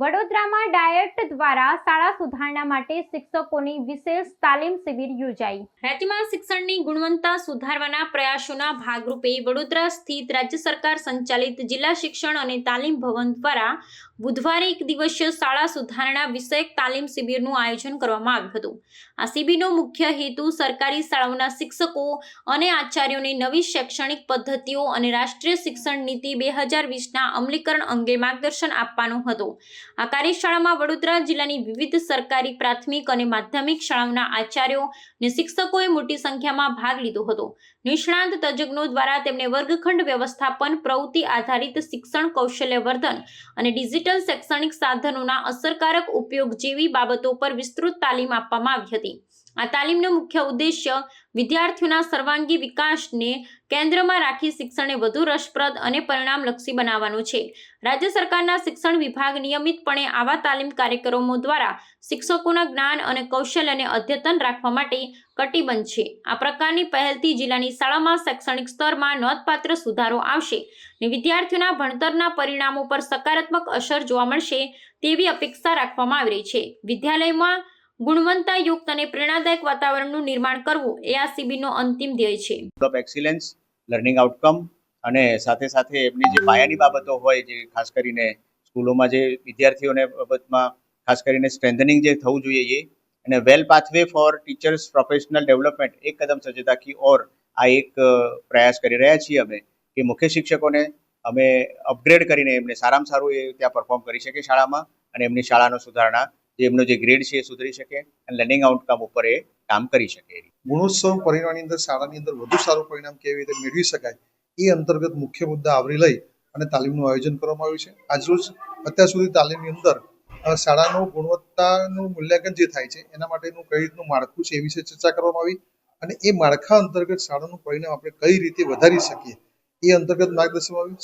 Project દ્વારા શાળા સુધારણા માટે શિક્ષકોની વિશેષ તાલીમ શિબિર યોજાઈ. રાજ્યમાં શિક્ષણની ગુણવત્તા સુધારવાના પ્રયાસોના ભાગરૂપે વડોદરા સ્થિત રાજ્ય સરકાર સંચાલિત જિલ્લા શિક્ષણ અને તાલીમ ભવન દ્વારા બુધવારે એક દિવસીય શાળા સુધારણા વિષયક તાલીમ શિબિરનું આયોજન કરવામાં આવ્યું હતું. આ શિબિરનો મુખ્ય હેતુ સરકારી શાળાઓના શિક્ષકો અને આચાર્યોને નવી શૈક્ષણિક પદ્ધતિઓ અને રાષ્ટ્રીય શિક્ષણ નીતિ બે હજાર વીસના અમલીકરણ અંગે માર્ગદર્શન આપવાનો હતો. આ કાર્યશાળામાં વડોદરા જિલ્લાની વિવિધ સરકારી, પ્રાથમિક અને માધ્યમિક શાળાઓના આચાર્યો અને શિક્ષકોએ મોટી સંખ્યામાં ભાગ લીધો હતો. નિષ્ણાંત તજજ્ઞો દ્વારા તેમને વર્ગખંડ વ્યવસ્થાપન, પ્રવૃત્તિ આધારિત શિક્ષણ કૌશલ્ય વર્ધન અને ડિજિટલ શૈક્ષણિક સાધનોના અસરકારક ઉપયોગ જેવી બાબતો પર વિસ્તૃત તાલીમ આપવામાં આવી હતી. આ તાલીમનો મુખ્ય ઉદ્દેશ્ય વિદ્યાર્થીઓના સર્વાંગી વિકાસને કેન્દ્રમાં રાખી શિક્ષણને વધુ રસપ્રદ અને પરિણામલક્ષી બનાવવાનું છે. રાજ્ય સરકારના શિક્ષણ વિભાગ નિયમિતપણે આવા તાલીમ કાર્યક્રમો દ્વારા શિક્ષકોના જ્ઞાન અને કૌશલ્યને અદ્યતન રાખવા માટે કટિબદ્ધ છે. આ પ્રકારની પહેલથી જિલ્લાની શાળામાં શૈક્ષણિક સ્તરમાં નોંધપાત્ર સુધારો આવશે અને વિદ્યાર્થીઓના ભણતરના પરિણામો પર સકારાત્મક અસર જોવા મળશે તેવી અપેક્ષા રાખવામાં આવી રહી છે. વિદ્યાલયમાં ગુણવત્તાયુક્ત અને પ્રેરણાદાયક વાતાવરણનું નિર્માણ કરવું એ આ શિબિરનો અંતિમ ધ્યેય છે. ઓફ એક્સિલન્સ લર્નિંગ આઉટકમ અને સાથે સાથે એમની જે પાયાની બાબતો હોય જે ખાસ કરીને સ્કૂલોમાં જે વિદ્યાર્થીઓને બાબતમાં ખાસ કરીને સ્ટ્રેન્થનિંગ જે થવું જોઈએ એ અને well pathway for teachers professional development એક કદમ સજ્જતા કી ઓર આ એક પ્રયાસ કરી રહ્યા છીએ અમે કે મુખ્ય શિક્ષકોને અમે અપગ્રેડ કરીને એમને સારામાં સારું એ ત્યાં પરફોર્મ કરી શકે શાળામાં અને એમની શાળાનો સુધારણા એમનો જે ગ્રેડ છે એ સુધરી શકે અને લર્નિંગ આઉટકમ ઉપર એ કામ કરી શકે ગુણોત્સવ પરિણામની અંદર, શાળાની અંદર વધુ સારું પરિણામ કેવી રીતે મેળવી શકાય એ અંતર્ગત મુખ્ય મુદ્દા આવરી લઈ અને તાલીમનું આયોજન કરવામાં આવ્યું છે. આજરોજ અત્યાર સુધી તાલીમની અંદર શાળાનું ગુણવત્તાનું મૂલ્યાંકન જે થાય છે, એના માટેનું કઈ રીતનું માળખું છે એ વિશે ચર્ચા કરવામાં આવી અને એ માળખા અંતર્ગત શાળાનું પરિણામ આપણે કઈ રીતે વધારી શકીએ એ અંતર્ગત માર્ગદર્શન આવ્યું.